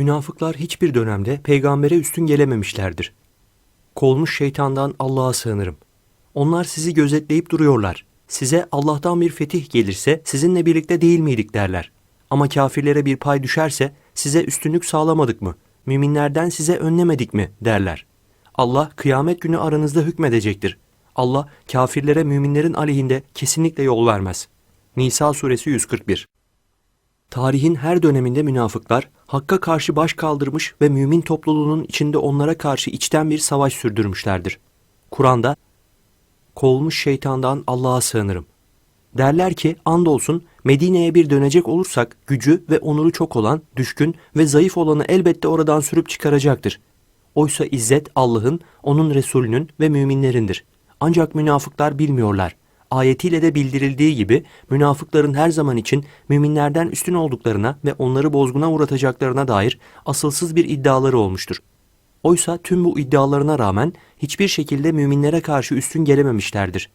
Münafıklar hiçbir dönemde peygambere üstün gelememişlerdir. Kovulmuş şeytandan Allah'a sığınırım. Onlar sizi gözetleyip duruyorlar. Size Allah'tan bir fetih gelirse sizinle birlikte değil miydik derler. Ama kafirlere bir pay düşerse size üstünlük sağlamadık mı? Müminlerden size önlemedik mi derler. Allah kıyamet günü aranızda hükmedecektir. Allah kafirlere müminlerin aleyhinde kesinlikle yol vermez. Nisa suresi 141 Tarihin her döneminde münafıklar Hakk'a karşı baş kaldırmış ve mümin topluluğunun içinde onlara karşı içten bir savaş sürdürmüşlerdir. Kur'an'da kovulmuş şeytandan Allah'a sığınırım. Derler ki andolsun Medine'ye bir dönecek olursak gücü ve onuru çok olan, düşkün ve zayıf olanı elbette oradan sürüp çıkaracaktır. Oysa izzet Allah'ın, onun Resulünün ve müminlerindir. Ancak münafıklar bilmiyorlar. Ayetiyle de bildirildiği gibi münafıkların her zaman için müminlerden üstün olduklarına ve onları bozguna uğratacaklarına dair asılsız bir iddiaları olmuştur. Oysa tüm bu iddialarına rağmen hiçbir şekilde müminlere karşı üstün gelememişlerdir.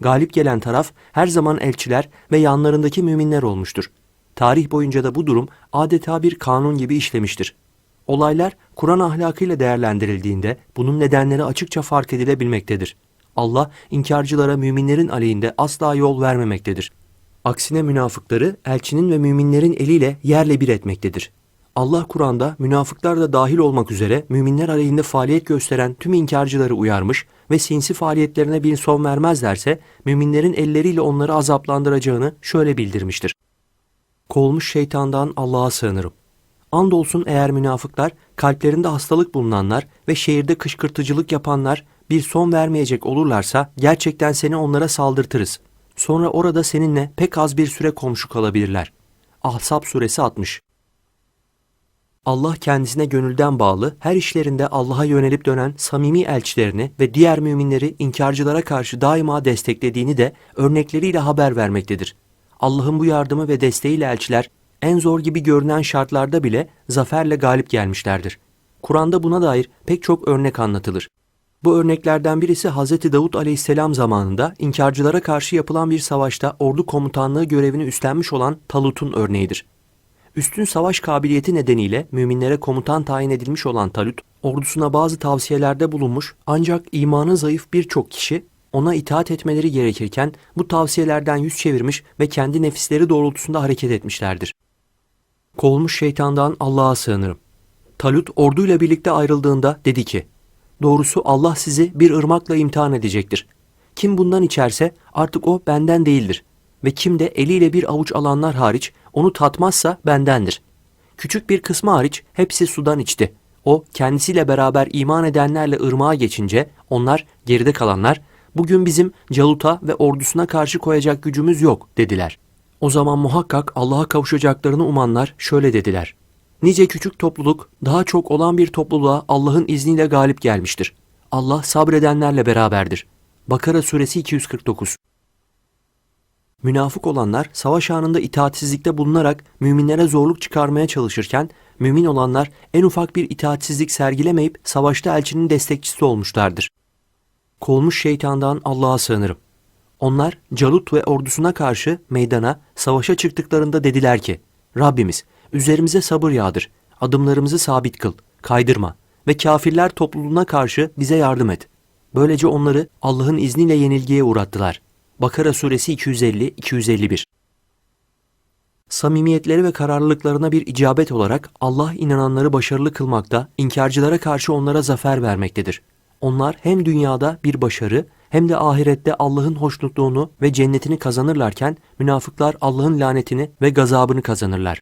Galip gelen taraf her zaman elçiler ve yanlarındaki müminler olmuştur. Tarih boyunca da bu durum adeta bir kanun gibi işlemiştir. Olaylar Kur'an ahlakıyla değerlendirildiğinde bunun nedenleri açıkça fark edilebilmektedir. Allah inkarcılara müminlerin aleyhinde asla yol vermemektedir. Aksine münafıkları elçinin ve müminlerin eliyle yerle bir etmektedir. Allah Kur'an'da münafıklar da dahil olmak üzere müminler aleyhinde faaliyet gösteren tüm inkarcıları uyarmış ve sinsi faaliyetlerine bir son vermezlerse müminlerin elleriyle onları azaplandıracağını şöyle bildirmiştir. Kovulmuş şeytandan Allah'a sığınırım. Andolsun eğer münafıklar, kalplerinde hastalık bulunanlar ve şehirde kışkırtıcılık yapanlar bir son vermeyecek olurlarsa gerçekten seni onlara saldırtırız. Sonra orada seninle pek az bir süre komşu kalabilirler. Ahzab suresi 60 Allah kendisine gönülden bağlı, her işlerinde Allah'a yönelip dönen samimi elçilerini ve diğer müminleri inkarcılara karşı daima desteklediğini de örnekleriyle haber vermektedir. Allah'ın bu yardımı ve desteğiyle elçiler en zor gibi görünen şartlarda bile zaferle galip gelmişlerdir. Kur'an'da buna dair pek çok örnek anlatılır. Bu örneklerden birisi Hz. Davut aleyhisselam zamanında inkarcılara karşı yapılan bir savaşta ordu komutanlığı görevini üstlenmiş olan Talut'un örneğidir. Üstün savaş kabiliyeti nedeniyle müminlere komutan tayin edilmiş olan Talut, ordusuna bazı tavsiyelerde bulunmuş ancak imanı zayıf birçok kişi ona itaat etmeleri gerekirken bu tavsiyelerden yüz çevirmiş ve kendi nefisleri doğrultusunda hareket etmişlerdir. Kovulmuş şeytandan Allah'a sığınırım. Talut orduyla birlikte ayrıldığında dedi ki, Doğrusu Allah sizi bir ırmakla imtihan edecektir. Kim bundan içerse artık o benden değildir. Ve kim de eliyle bir avuç alanlar hariç onu tatmazsa bendendir. Küçük bir kısmı hariç hepsi sudan içti. O kendisiyle beraber iman edenlerle ırmağa geçince onlar geride kalanlar bugün bizim Calut'a ve ordusuna karşı koyacak gücümüz yok dediler. O zaman muhakkak Allah'a kavuşacaklarını umanlar şöyle dediler. Nice küçük topluluk daha çok olan bir topluluğa Allah'ın izniyle galip gelmiştir. Allah sabredenlerle beraberdir. Bakara suresi 249 Münafık olanlar savaş anında itaatsizlikte bulunarak müminlere zorluk çıkarmaya çalışırken mümin olanlar en ufak bir itaatsizlik sergilemeyip savaşta elçinin destekçisi olmuşlardır. Kovulmuş şeytandan Allah'a sığınırım. Onlar Calut ve ordusuna karşı meydana savaşa çıktıklarında dediler ki Rabbimiz üzerimize sabır yağdır, adımlarımızı sabit kıl, kaydırma ve kafirler topluluğuna karşı bize yardım et. Böylece onları Allah'ın izniyle yenilgiye uğrattılar. Bakara suresi 250-251 Samimiyetleri ve kararlılıklarına bir icabet olarak Allah inananları başarılı kılmakta, inkarcılara karşı onlara zafer vermektedir. Onlar hem dünyada bir başarı hem de ahirette Allah'ın hoşnutluğunu ve cennetini kazanırlarken münafıklar Allah'ın lanetini ve gazabını kazanırlar.